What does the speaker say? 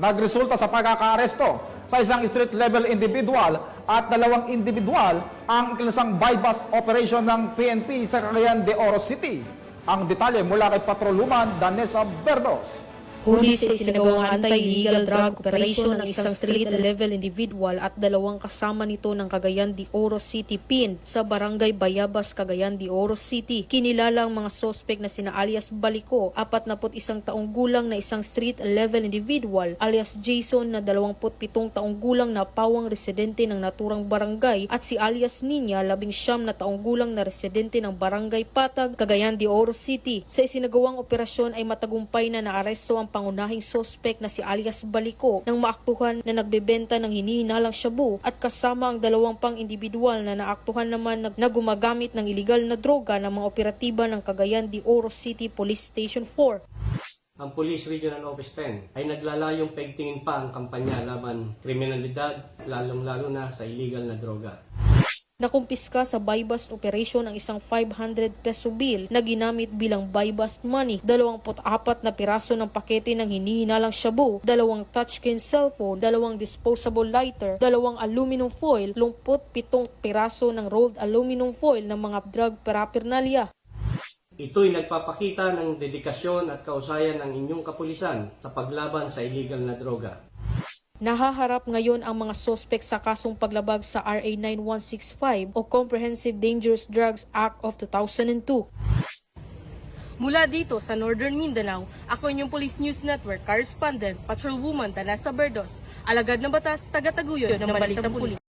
nagresulta sa pagkakaaresto sa isang street level individual at dalawang individual ang ikilasang bypass operation ng PNP sa Cagayan de Oro City. Ang detalye mula kay Patroluman Danesa Verdos. Huli sa isinagawang anti-illegal drug operation ng isang street-level individual at dalawang kasama nito ng Cagayan de Oro City PIN sa Barangay Bayabas, Cagayan de Oro City. Kinilala ang mga sospek na sina alias Baliko, 41 taong gulang na isang street-level individual, alias Jason na 27 taong gulang na pawang residente ng naturang barangay at si alias Ninya, 19 na taong gulang na residente ng Barangay Patag, Cagayan de Oro City. Sa isinagawang operasyon ay matagumpay na naaresto ang pangunahing sospek na si alias Baliko nang maaktuhan na nagbebenta ng hinihinalang shabu at kasama ang dalawang pang individual na naaktuhan naman na, gumagamit ng iligal na droga ng mga operatiba ng Cagayan de Oro City Police Station 4. ang Police Regional Office 10 ay naglalayong paigtingin pa ang kampanya laban kriminalidad, lalong-lalo na sa illegal na droga. Nakumpiska sa buy-bust operation ang isang 500 peso bill na ginamit bilang buy-bust money, 24 na piraso ng pakete ng hinihinalang shabu, dalawang touchscreen cellphone, dalawang disposable lighter, dalawang aluminum foil, 27 piraso ng rolled aluminum foil ng mga drug paraphernalia. Ito'y nagpapakita ng dedikasyon at kausayan ng inyong kapulisan sa paglaban sa illegal na droga. Nahaharap ngayon ang mga sospek sa kasong paglabag sa RA 9165 o Comprehensive Dangerous Drugs Act of 2002. Mula dito sa Northern Mindanao, ako inyong Police News Network correspondent, Patrolwoman Danasa Berdos, alagad ng batas, taga-taguyod ng Balitang Pulis.